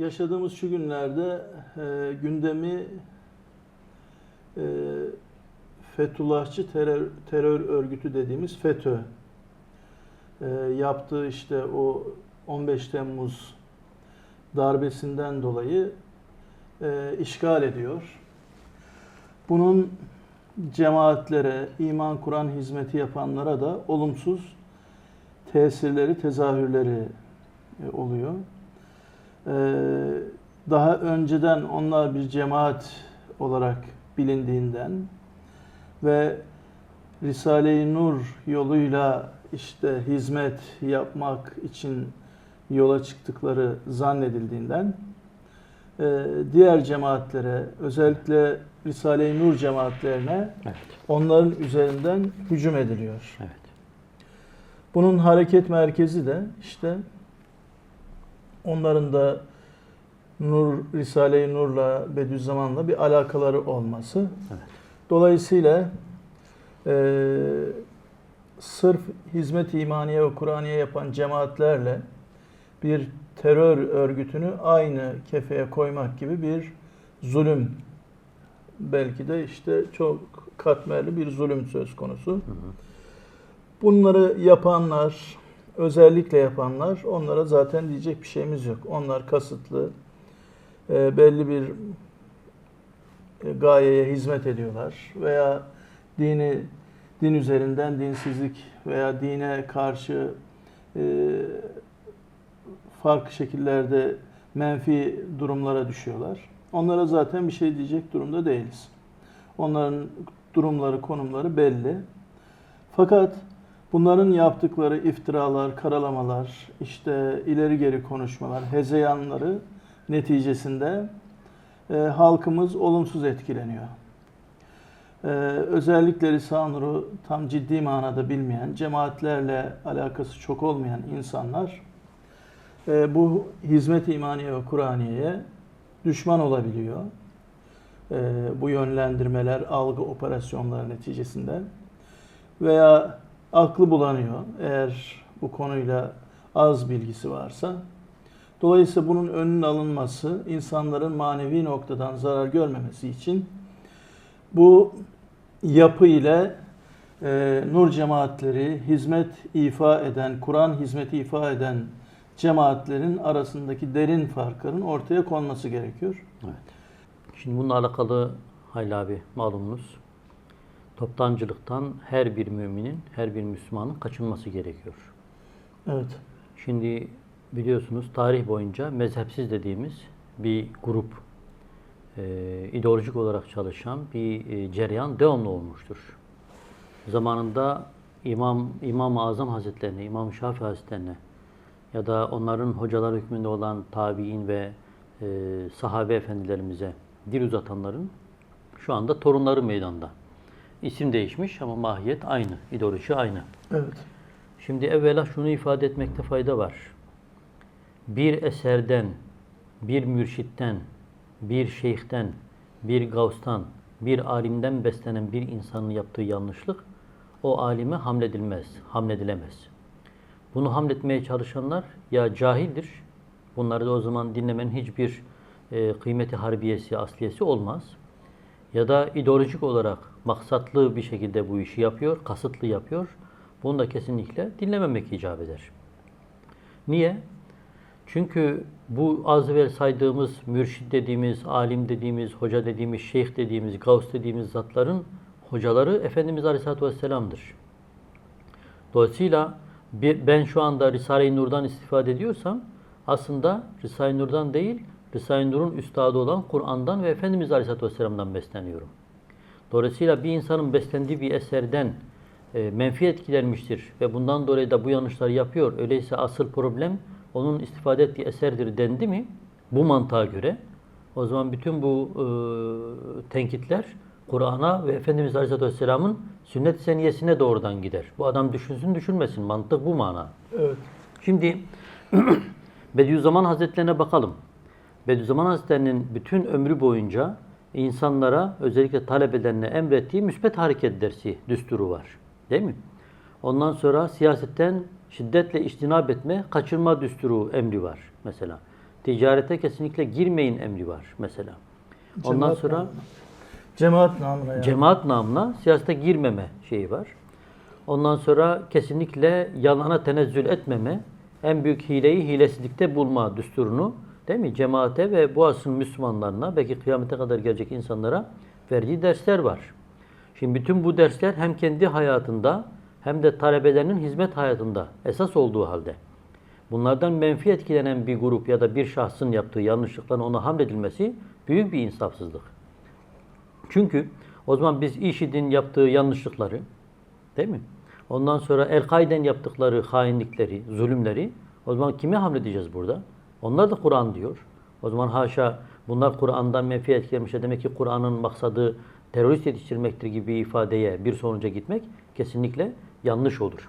yaşadığımız şu günlerde e, gündemi e, Fethullahçı terör, terör örgütü dediğimiz FETÖ e, yaptığı işte o 15 Temmuz darbesinden dolayı e, işgal ediyor. Bunun cemaatlere, iman Kur'an hizmeti yapanlara da olumsuz tesirleri, tezahürleri e, oluyor. Ee, daha önceden onlar bir cemaat olarak bilindiğinden ve Risale-i Nur yoluyla işte hizmet yapmak için yola çıktıkları zannedildiğinden e, diğer cemaatlere özellikle Risale-i Nur cemaatlerine Evet. onların üzerinden hücum ediliyor. Evet. Bunun hareket merkezi de işte onların da Nur Risale-i Nur'la Bediüzzaman'la bir alakaları olması. Evet. Dolayısıyla e, sırf hizmet imaniye ve Kur'aniye yapan cemaatlerle bir terör örgütünü aynı kefeye koymak gibi bir zulüm belki de işte çok katmerli bir zulüm söz konusu. Hı hı. Bunları yapanlar, özellikle yapanlar, onlara zaten diyecek bir şeyimiz yok. Onlar kasıtlı, e, belli bir e, gayeye hizmet ediyorlar veya dini din üzerinden dinsizlik veya dine karşı e, farklı şekillerde menfi durumlara düşüyorlar. Onlara zaten bir şey diyecek durumda değiliz. Onların durumları, konumları belli. Fakat bunların yaptıkları iftiralar, karalamalar, işte ileri geri konuşmalar, hezeyanları neticesinde e, halkımız olumsuz etkileniyor. E, özellikle Risale-i Nur'u tam ciddi manada bilmeyen, cemaatlerle alakası çok olmayan insanlar e, bu hizmet imaniye ve Kur'aniye'ye düşman olabiliyor. E, bu yönlendirmeler, algı operasyonları neticesinde veya aklı bulanıyor eğer bu konuyla az bilgisi varsa. Dolayısıyla bunun önünün alınması, insanların manevi noktadan zarar görmemesi için bu yapı ile e, nur cemaatleri, hizmet ifa eden, Kur'an hizmeti ifa eden cemaatlerin arasındaki derin farkların ortaya konması gerekiyor. Şimdi bununla alakalı Hayli abi malumunuz toptancılıktan her bir müminin, her bir Müslümanın kaçınması gerekiyor. Evet. Şimdi biliyorsunuz tarih boyunca mezhepsiz dediğimiz bir grup e, ideolojik olarak çalışan bir e, cereyan devamlı olmuştur. Zamanında İmam İmam-ı Azam Hazretlerine, İmam Şafii Hazretlerine ya da onların hocalar hükmünde olan tabi'in ve e, sahabe efendilerimize dil uzatanların şu anda torunları meydanda. İsim değişmiş ama mahiyet aynı, ideoloji aynı. Evet. Şimdi evvela şunu ifade etmekte fayda var. Bir eserden, bir mürşitten, bir şeyhten, bir gavstan, bir alimden beslenen bir insanın yaptığı yanlışlık o alime hamledilmez, hamledilemez. Bunu hamletmeye çalışanlar ya cahildir, bunları da o zaman dinlemenin hiçbir e, kıymeti harbiyesi, asliyesi olmaz. Ya da ideolojik olarak maksatlı bir şekilde bu işi yapıyor, kasıtlı yapıyor. Bunu da kesinlikle dinlememek icap eder. Niye? Çünkü bu az evvel saydığımız mürşid dediğimiz, alim dediğimiz, hoca dediğimiz, şeyh dediğimiz, gavs dediğimiz zatların hocaları Efendimiz Aleyhisselatü Vesselam'dır. Dolayısıyla bir, ben şu anda Risale-i Nur'dan istifade ediyorsam aslında Risale-i Nur'dan değil, Risale-i Nur'un üstadı olan Kur'an'dan ve Efendimiz Aleyhisselatü Vesselam'dan besleniyorum. Dolayısıyla bir insanın beslendiği bir eserden e, menfi etkilenmiştir ve bundan dolayı da bu yanlışları yapıyor. Öyleyse asıl problem onun istifade ettiği eserdir dendi mi bu mantığa göre o zaman bütün bu e, tenkitler Kur'an'a ve Efendimiz Aleyhisselatü Vesselam'ın sünnet-i seniyesine doğrudan gider. Bu adam düşünsün düşünmesin. Mantık bu mana. Evet. Şimdi Bediüzzaman Hazretlerine bakalım. Bediüzzaman Hazretlerinin bütün ömrü boyunca insanlara özellikle talebelerine emrettiği müspet hareket dersi düsturu var. Değil mi? Ondan sonra siyasetten şiddetle iştinab etme, kaçırma düsturu emri var mesela. Ticarete kesinlikle girmeyin emri var mesela. Ondan Cemaat sonra namına. Cemaat namına yani. cemaat namına siyasete girmeme şeyi var. Ondan sonra kesinlikle yalana tenezzül etmeme, en büyük hileyi hilesizlikte bulma düsturunu değil mi? Cemaate ve bu asrın Müslümanlarına belki kıyamete kadar gelecek insanlara verdiği dersler var. Şimdi bütün bu dersler hem kendi hayatında hem de talebelerinin hizmet hayatında esas olduğu halde bunlardan menfi etkilenen bir grup ya da bir şahsın yaptığı yanlışlıkların ona hamledilmesi büyük bir insafsızlık. Çünkü o zaman biz IŞİD'in yaptığı yanlışlıkları, değil mi? Ondan sonra El-Kaide'nin yaptıkları hainlikleri, zulümleri, o zaman kime hamledeceğiz burada? Onlar da Kur'an diyor. O zaman haşa bunlar Kur'an'dan menfi etkilemişler. Demek ki Kur'an'ın maksadı terörist yetiştirmektir gibi bir ifadeye, bir sonuca gitmek kesinlikle yanlış olur.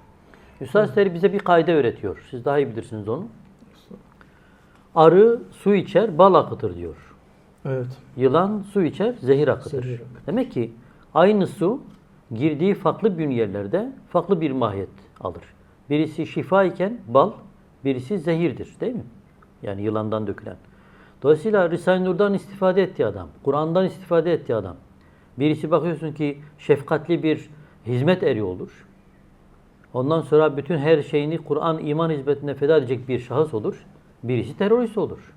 Üstad bize bir kaide öğretiyor. Siz daha iyi bilirsiniz onu. Arı su içer, bal akıtır diyor. Evet. Yılan su içer, zehir akıtır. Zehir. Demek ki aynı su girdiği farklı bünyelerde farklı bir mahiyet alır. Birisi şifa iken bal, birisi zehirdir değil mi? Yani yılandan dökülen. Dolayısıyla Risale-i Nur'dan istifade ettiği adam, Kur'an'dan istifade ettiği adam. Birisi bakıyorsun ki şefkatli bir hizmet eri olur. Ondan sonra bütün her şeyini Kur'an iman hizmetine feda edecek bir şahıs olur. Birisi terörist olur.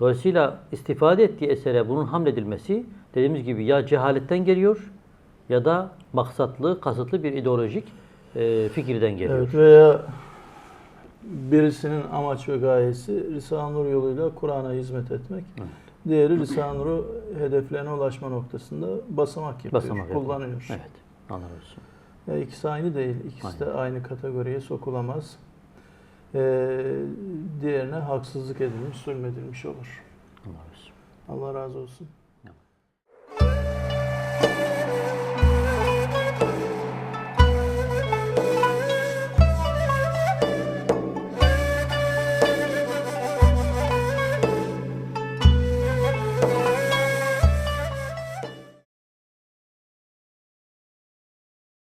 Dolayısıyla istifade ettiği esere bunun hamledilmesi dediğimiz gibi ya cehaletten geliyor ya da maksatlı, kasıtlı bir ideolojik e, fikirden geliyor. Evet veya birisinin amaç ve gayesi Risale-i Nur yoluyla Kur'an'a hizmet etmek. Diğeri Risale-i Nur'u hedeflerine ulaşma noktasında basamak yapıyor, Basamak yapıyor. kullanıyor. Evet. Allah razı olsun. Ya ikisi aynı değil. İkisi de aynı kategoriye sokulamaz. Ee, diğerine haksızlık edilmiş, zulmedilmiş olur. Allah razı olsun. Allah razı olsun.